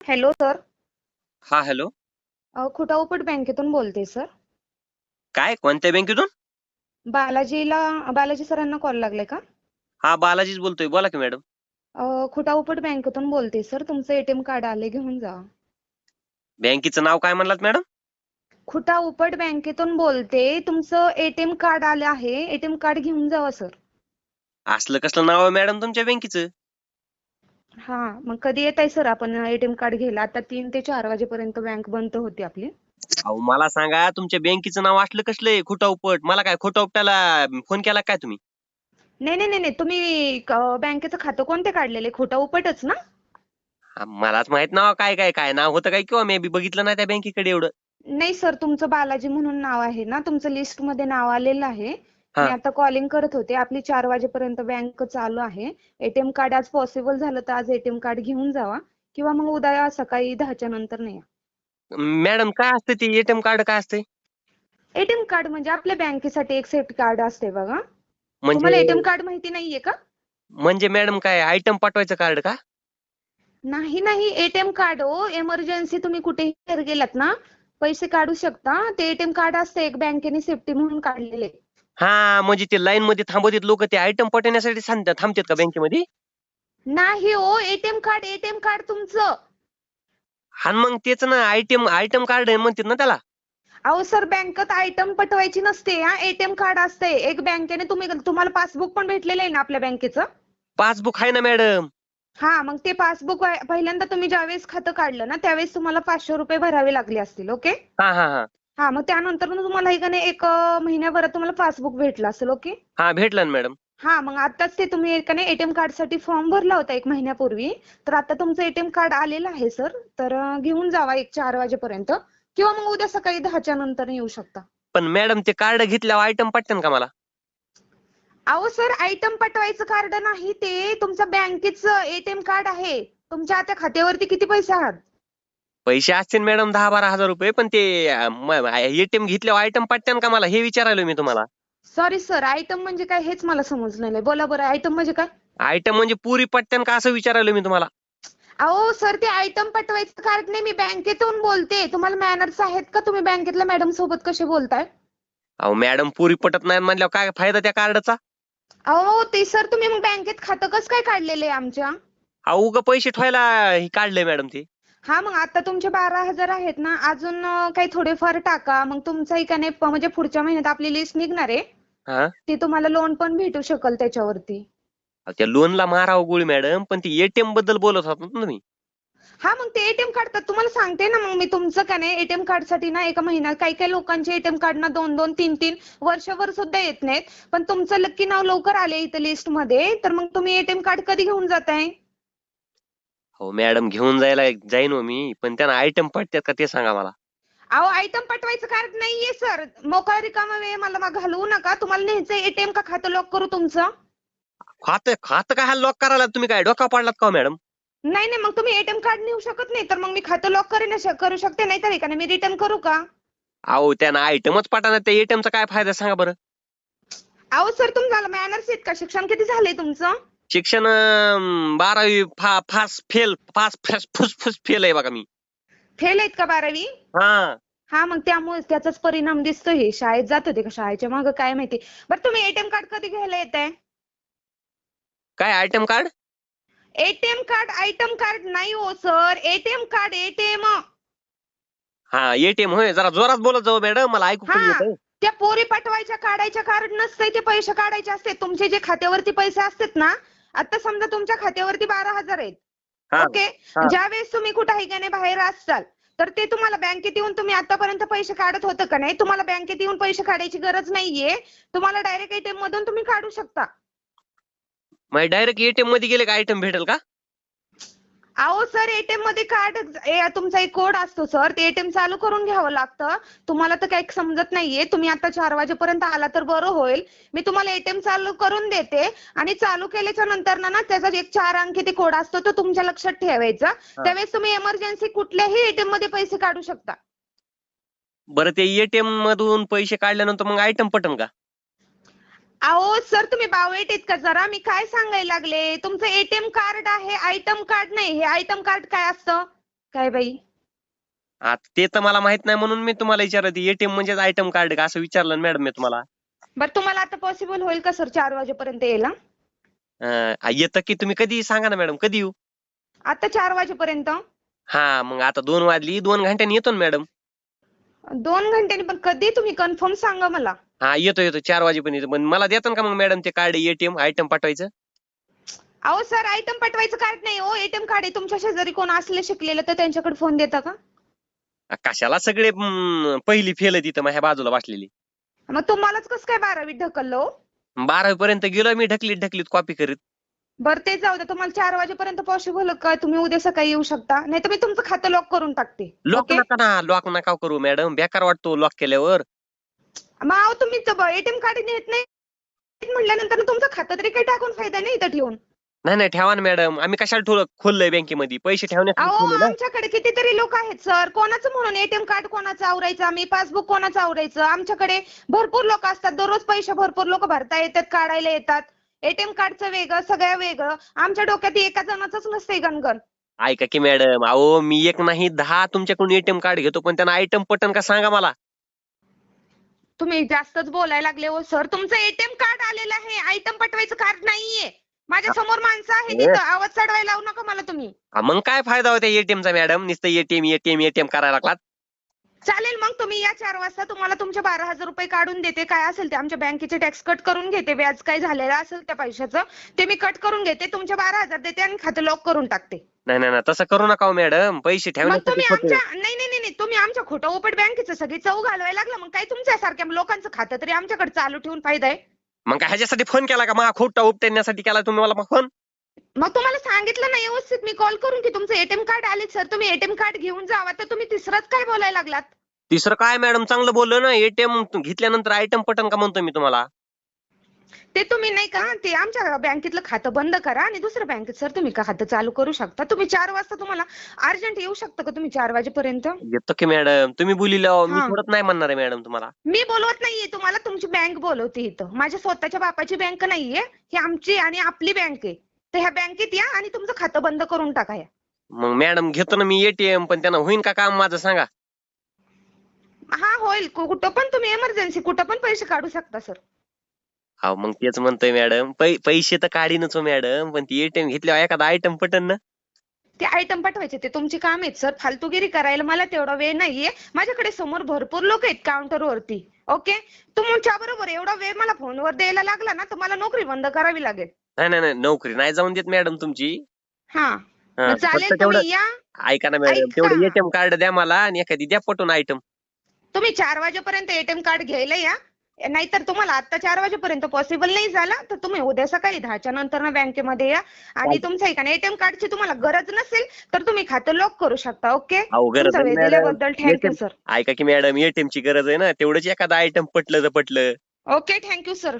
Hello sir हा hello अ, खुटाऊपट बँकेतून बोलते सर काय? कोणत्या बँकेतून? बालाजीला बालाजी सरांना कॉल लागलाय का? हा बालाजीच बोलतोय. बोला की मॅडम अ, खुटाऊपट बँकेतून बोलते सर तुमचं एटीएम कार्ड आले घेऊन जा. बँकेचं नाव काय म्हणलात मॅडम खुटाऊपट बँकेतून बोलते तुमचं एटीएम कार्ड आलं आहे एटीएम कार्ड घेऊन जावा सर असलं कसलं नाव आहे मॅडम तुमच्या बँकेचं? हा मग कधी येत आहे सर? आपण एटीएम कार्ड घ्यायला. आता तीन ते चार वाजेपर्यंत बँक बंद होती आपली. अहो मला सांगा तुमच्या बँकेचं नाव असलं कसलं खोटा उपट मला काय खोटा उपटाला फोन केला काय तुम्ही? नाही नाही नाही नाही. तुम्ही क- बँकेचं खातं कोणते काढलेले खुटाऊपटच ना? हा, मलाच माहीत नाव काय काय काय. नाव होतं काय किंवा मी बी बघितलं नाही त्या बँकेकडे एवढं? नाही सर. तुमचं बालाजी म्हणून नाव आहे ना? तुमचं लिस्टमध्ये नाव आलेलं आहे. मी आता कॉलिंग करत होते. आपली चार वाजेपर्यंत बँक चालू आहे. एटीएम कार्ड आज पॉसिबल झालं तर आज एटीएम कार्ड घेऊन जावा. किंवा मग उद्या सकाळी दहाच्या नंतर नाही मॅडम काय असतं ते? एटीएम कार्ड काय असते एटीएम कार्ड म्हणजे आपल्या बँकेसाठी एक सेट कार्ड असते बघा. तुम्हाला म्हणजे एटीएम कार्ड माहिती नाहीये का? म्हणजे मॅडम काय आयटम पाठवायचं कार्ड का? नाही नाही. एटीएम कार्ड हो. इमर्जन्सी तुम्ही कुठेही बाहेर गेलात ना पैसे काढू शकता. ते एटीएम कार्ड असते एक बँकेने सेफ्टी म्हणून काढलेले. हा म्हणजे ते लाईन मध्ये थांबवतात लोक ते आयटम पाठवण्यासाठी थांबतात थांबतात का बँकेमध्ये नाही हो एटीएम कार्ड एटीएम कार्ड तुमचं. हा मग तेच ना आयटम आयटम कार्ड म्हणतात ना त्याला. अहो सर बँकेत आयटम पटवायची नसते हा एटीएम कार्ड असते एक बँकेने तुम्ही तुम्हाला पासबुक पण भेटलेलं आहे ना आपल्या बँकेचं पासबुक आहे ना मॅडम हा मग ते पासबुक पहिल्यांदा तुम्ही ज्यावेळेस खातं काढलं ना त्यावेळेस तुम्हाला पाचशे रुपये भरावे लागले असतील ओके हा हा हा. हा मग त्यानंतर ना तुम्हाला एक एक अं, महिन्याभरात तुम्हाला पासबुक भेटलं असेल ओके? हा भेटला ना मॅडम. हा मग आताच ते तुम्ही एकाने एटीएम कार्डसाठी फॉर्म भरला होता एक महिन्यापूर्वी. तर आता तुमचं एटीएम कार्ड आलेलं आहे सर. तर अं, घेऊन जावा एक चार वाजेपर्यंत. किंवा मग उद्या सकाळी दहाच्या नंतर येऊ शकता. पण मॅडम ते कार्ड घेतल्यावर आयटम पटकन का मला? अहो सर आयटम पटवायचं कार्ड नाही ते तुमचं बँकेचं एटीएम कार्ड आहे. तुमच्या आता खात्यावरती किती पैसे आहात? पैसे असतील मॅडम दहा बारा हजार रुपये पण ते एटीएम घेतल्यावर आयटम पटकन का मला? हे विचारायलो मी तुम्हाला. सॉरी सर आयटम म्हणजे काय हेच मला समजलं नाही. बोला बरं आयटम म्हणजे काय? आयटम म्हणजे पुरी पटकन का असं विचारायलो मी तुम्हाला? अहो सर ते आयटम पटवायचं कार्ड नाही मी बँकेतून बोलते. तुम्हाला मॅनर्स आहेत का? तुम्ही बँकेतल्या मॅडम सोबत कसे बोलताय? अहो मॅडम पुरी पटत नाही म्हणल्यावर काय फायदा त्या कार्डचा? अहो ते सर तुम्ही मग बँकेत खातं कसं काय काढलेलं आहे आमच्या? अहो उगा पैसे ठेवायला हे काढलंय मॅडम ते. हा मग आता तुमचे बारा हजार आहेत ना अजून काही थोडेफार टाका. मग तुमचा एकाने प- म्हणजे पुढच्या महिन्यात आपली लिस्ट निघणार आहे. हा? ती तुम्हाला लोन पण भेटू शकेल त्याच्यावरती. अहो, त्या लोनला मारावं गोळी मॅडम पण ती एटीएमबद्दल बोलत होता ना तुम्ही. हा मग ते एटीएम कार्ड तर तुम्हाला सांगते ना मग मी तुमचं का नाही एटीएम कार्डसाठी ना एका महिन्यात काही काही लोकांचे एटीएम कार्ड ना दोन दोन तीन तीन वर्षभर सुद्धा येत नाहीत. पण तुमचं लक्की नाव लवकर आले इथं लिस्टमध्ये तर मग तुम्ही एटीएम कार्ड कधी घेऊन जाताय? हो मॅडम घेऊन जायला जाईन हो मी पण त्यांना आयटम पटतात का ते सांगा मला. अहो आयटम पटवायचं कार्ड नाहीये सर मोकळा रिकामा वेळ मला मग घालवू नका. तुम्हाला न्यायचं एटीएम का खातं लॉक करू तुमचं? खातं खातं काय लॉक करायला? तुम्ही काय डोका पाडलात का मॅडम? नाही नाही मग तुम्ही एटीएम कार्ड नेऊ शकत नाही तर मग मी खातं लॉक करू न- करू शकते नाही तर मी रिटर्न करू का? अहो त्यांना आयटमच पाठाना त्या एटीएमचा काय फायदा सांगा बरं. अहो सर तुम्हाला मॅनर्स आहेत का? शिक्षण किती झालंय तुमचं? शिक्षण अं, बारावी फा फास फेल फास फॅस फुसफुस फेल आहे बघा मी. फेल आहेत का बारावी? हा. हा मग त्यामुळे त्याचाच परिणाम दिसतोय. हे शाळेत जात होते का? शाळेच्या मागं काय माहिती? बरं तुम्ही एटीएम कार्ड कधी घ्यायला येत आहे काय item card ATM card item card नाही हो सर एटीएम कार्ड एटीएम हा एटीएम होय. जरा जोरात बोलत जाऊ मॅडम मला ऐकू पण हा. त्या पोरी पाठवायच्या काढायच्या कार्ड नसतंय ते पैसे काढायचे असते तुमचे जे खात्यावरती पैसे असतात ना आता समजा तुमच्या खात्यावरती बारा हजार आहेत. हा, ओके? हा. ज्यावेळेस तुम्ही कुठे नाही बाहेर असाल तर ते तुम्हाला बँकेत येऊन तुम्ही आतापर्यंत पैसे काढत होतं का नाही? तुम्हाला बँकेत येऊन पैसे काढायची गरज नाहीये. तुम्हाला डायरेक्ट एटीएम मधून तुम्ही काढू शकता. डायरेक्ट एटीएममध्ये गेले का आयटम भेटेल का? अहो सर एटीएममध्ये कार्ड ए, तुमचा एक कोड असतो सर. ते एटीएम चालू करून घ्यावं लागतं. तुम्हाला तर काही समजत नाहीये. तुम्ही आता चार वाजेपर्यंत आला तर बरं होईल. मी तुम्हाला एटीएम चालू करून देते. आणि चालू केल्याच्यानंतर ना ना त्याचा एक चार अंकी ते कोड असतो तो तुमच्या लक्षात ठेवायचा. त्यावेळेस तुम्ही इमर्जन्सी कुठल्याही एटीएममध्ये पैसे काढू शकता. बरं ते एटीएम मधून पैसे काढल्यानंतर मग आयटम पटन का? अहो सर तुम्ही बावळट आहेत का? जरा मी काय सांगायला लागले? तुमचं एटीएम कार्ड आहे आयटम कार्ड नाही. हे आयटम कार्ड काय असतं? काय बाई? आता ते तर मला माहीत नाही म्हणून मी तुम्हाला विचारत एटीएम म्हणजेच आयटम कार्ड का? असं विचारलं ना मॅडम मी तुम्हाला. बरं तुम्हाला आता पॉसिबल होईल का सर चार वाजेपर्यंत यायला? अं, येतं की तुम्ही कधी? सांगा ना मॅडम कधी येऊ? आता चार वाजेपर्यंत? हा मग आता दोन वाजली दोन घंट्यानी येतो ना मॅडम दोन घंट्यांनी पण कधी? तुम्ही कन्फर्म सांगा मला. हा येतो येतो. चार वाजेपर्यंत येतो. पण मला देतात का मग मॅडम ते कार्ड एटीएम आयटम पाठवायचं? अहो सर आयटम पाठवायचं कार्ड नाही. हो एटीएम कार्ड आहे. तुमच्या शेजारी कोण असले शिकलेलं तर त्यांच्याकडे फोन देता का? आ, कशाला सगळे हम्म, पहिली फेल तिथं माझ्या बाजूला बसलेली. मग तुम्हालाच कसं काय बारावीत ढकललं हो? बारावी पर्यंत गेलो मी ढकलीत ढकलीत कॉपी करीत. बरं ते जाऊ द्या तुम्हाला चार वाजेपर्यंत पॉसिबल का? तुम्ही उद्या सकाळी येऊ शकता. नाही तर मी तुमचं खातं लॉक करून टाकते. लॉक नका ना लॉक नका करू मॅडम. बेकार वाटतो लॉक केल्यावर. मग अहो तुम्ही एटीएम कार्ड नेत नाही? म्हटल्यानंतर तुमचं खातं तरी काही टाकून फायदा नाही इथं ठेवून. नाही नाही ठेवा ना मॅडम आम्ही कशाला ठेवलं खोललंय बँकेमध्ये? पैसे ना आमच्याकडे कितीतरी लोक आहेत सर कोणाचं म्हणून एटीएम कार्ड कोणाचं आवरायचं? आम्ही पासबुक कोणाचं आवरायचं? आमच्याकडे भरपूर लोक असतात. दररोज पैसे भरपूर लोक भरता येतात काढायला येतात. एटीएम कार्डचं वेगळं सगळं वेगळं. आमच्या डोक्यात एका जणाचंच नसते गणगण. ऐका की मॅडम अहो मी एक नाही दहा तुमच्याकडून एटीएम कार्ड घेतो पण त्यांना आयटम पटन का सांगा मला? तुम्ही जास्तच बोलायला लागले हो सर तुमचं एटीएम कार्ड आलेलं आहे. आयटम पटवायचं कार्ड नाहीये. माझ्यासमोर माणसं आहे. तिथं आवाज चढवायला लावू नका मला तुम्ही. हा, मग काय फायदा होता एटीएमचा मॅडम नुसतं एटीएम एटीएम एटीएम करायला लागला चालेल मग तुम्ही या चार वाजता तुम्हाला तुमचे बारा हजार रुपये काढून देते. काय असेल ते आमच्या बँकेचे टॅक्स कट करून घेते. व्याज काय झालेलं असेल त्या पैशाचं ते मी कट करून घेते. तुमचे बारा हजार देते आणि खातं लॉक करून टाकते. नाही नाही नाही, तसं करू नका मॅडम पैसे मग ठेवण्यासाठी तुम्ही खोटे. आमच्या नाही नाही नाही नाही, तुम्ही आमच्या खोटं ओपट बँकेचं सगळी चव घालवायला लागला. मग काय तुमच्यासारख्या लोकांचं खातं तरी आमच्याकडे चालू ठेवून फायदा आहे? मग काय ह्याच्यासाठी फोन केला का? मग खोटा उपटण्यासाठी केला तुम्ही मला फोन मग तुम्हाला सांगितलं नाही व्यवस्थित मी कॉल करून की तुमचं एटीएम कार्ड आले सर तुम्ही एटीएम कार्ड घेऊन जावा. तर तुम्ही तिसरंच काय बोलायला लागलात? तिसरं काय मॅडम चांगलं बोललो ना एटीएम घेतल्यानंतर आयटम पटन का म्हणतो मी तुम्हाला? ते तुम्ही नाही का ते आमच्या बँकेतलं खातं बंद करा आणि दुसऱ्या बँकेत सर तुम्ही का खातं चालू करू शकता? तुम्ही चार वाजता तुम्हाला अर्जंट येऊ शकता का तुम्ही चार वाजेपर्यंत? येतो की मॅडम तुम्ही बोलिलं मी हा. थोडत नाही म्हणणार आहे मॅडम तुम्हाला. मी बोलवत नाहीये तुम्हाला तुमची बँक बोलवते इथं. माझ्या स्वतःच्या बापाची बँक नाहीये ही आमची आणि आपली बँक आहे. तर ह्या बँकेत या आणि तुमचं खातं बंद करून टाका या. मग मॅडम घेतो ना मी एटीएम पण त्यांना होईन का काम माझं सांगा. हा होईल. कु- कुठं पण तुम्ही इमर्जन्सी कुठं पण पैसे काढू शकता सर हा मग तेच म्हणतोय मॅडम. पै पैसे तर काढीनच हो मॅडम पण ती एटीएम घेतल्यावर एखादा आयटम पटन ना. ते आयटम पाठवायचे ते तुमची काम आहेत सर फालतूगिरी करायला मला तेवढा वेळ नाहीये. माझ्याकडे समोर भरपूर लोक आहेत काउंटर वरती ओके तुमच्या बरोबर एवढा वेळ मला फोनवर द्यायला लागला ना तर मला नोकरी बंद करावी लागेल. नाही नाही नाही नोकरी नाही जाऊन देत मॅडम तुमची. हा. हा, मग फक्त चालेल तेवढं तुम्ही या. ऐका ना मॅडम ऐका. तेवढं एटीएम कार्ड द्या मला आणि एखादी द्या पटून आयटम तुम्ही चार वाजेपर्यंत एटीएम कार्ड घ्यायला या. नाहीतर तुम्हाला आता चार वाजेपर्यंत पॉसिबल नाही झाला तर तुम्ही उद्या सकाळी दहाच्या नंतर ना बँकेमध्ये या. आणि. तुमच्या एका एटीएम कार्डची तुम्हाला गरज नसेल तर तुम्ही खातं लॉक करू शकता ओके? अहो गरज तुमचा नाही वेळ मॅडम. दिल्याबद्दल थँक्यू ATM सर ऐका की मॅडम एटीएम ची गरज आहे ना तेवढंच एखादा आयटम पटलं तर पटलं. Okay thank you sir